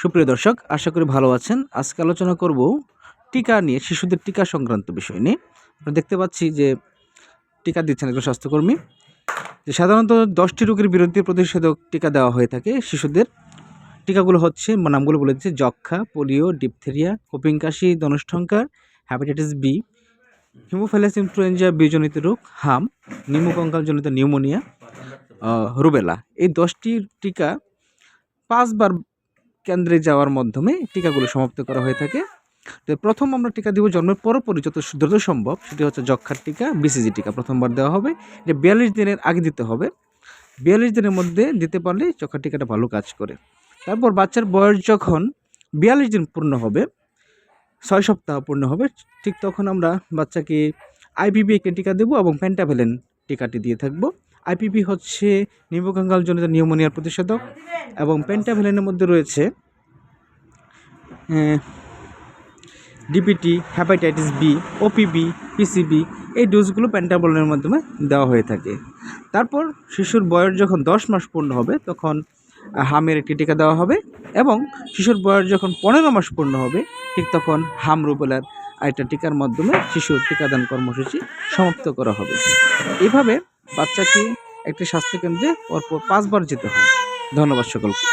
সুপ্রিয় দর্শক, আশা করি ভালো আছেন। আজকে আলোচনা করব টিকা নিয়ে, শিশুদের টিকা সংক্রান্ত বিষয় নিয়ে। আমরা দেখতে পাচ্ছি যে টিকা দিচ্ছেন একজন স্বাস্থ্যকর্মী। যে সাধারণত দশটি রোগের বিরুদ্ধে প্রতিষেধক টিকা দেওয়া হয়ে থাকে শিশুদের। টিকাগুলো হচ্ছে, নামগুলো বলে দিচ্ছে যক্ষা পোলিও, ডিপথেরিয়া, কোপিং কাশি ধনুষ্ঠঙ্কার হ্যাপাটাইটিস বি, হিমোফাইলাস, ইনফ্লুয়েঞ্জা বিজনিত রোগ, হাম নিউমোকঙ্কালজনিত নিউমোনিয়া রুবেলা। এই দশটি টিকা পাঁচবার কেন্দ্রে যাওয়ার মাধ্যমে টিকাগুলো সমাপ্ত করা হয়ে থাকে। তো প্রথম আমরা টিকা দিব জন্মের পরপরই যত দ্রুত সম্ভব, সেটি হচ্ছে যক্ষার টিকা বিসিজি টিকা প্রথমবার দেওয়া হবে। এটা বিয়াল্লিশ দিনের আগে দিতে হবে। বিয়াল্লিশ দিনের মধ্যে দিতে পারলে যক্ষার টিকাটা ভালো কাজ করে। তারপর বাচ্চার বয়স যখন বিয়াল্লিশ দিন পূর্ণ হবে, ছয় সপ্তাহ পূর্ণ হবে, ঠিক তখন আমরা বাচ্চাকে একটি টিকা দেবো এবং প্যান্টাভেলেন টিকাটি দিয়ে থাকব। আইপিপি হচ্ছে নিউমোকাঙ্গালজনিত নিউমোনিয়ার প্রতিষেধক এবং পেন্টাভেলেনের মধ্যে রয়েছে DPT hepatitis B, OPV, PCV, এই ডোজগুলো পেন্টাবলের মাধ্যমে দেওয়া হয়ে থাকে। তারপর শিশুর বয়স যখন দশ মাস পূর্ণ হবে, তখন হামের একটি টিকা দেওয়া হবে এবং শিশুর বয়স যখন পনেরো মাস পূর্ণ হবে, ঠিক তখন হাম রুবেলার আরেকটা টিকার মাধ্যমে শিশুর টিকাদান কর্মসূচি সমাপ্ত করা হবে। এভাবে বাচ্চাকে একটি স্বাস্থ্যকেন্দ্রে পরপর পাঁচবার যেতে হয়। ধন্যবাদ সকলকে।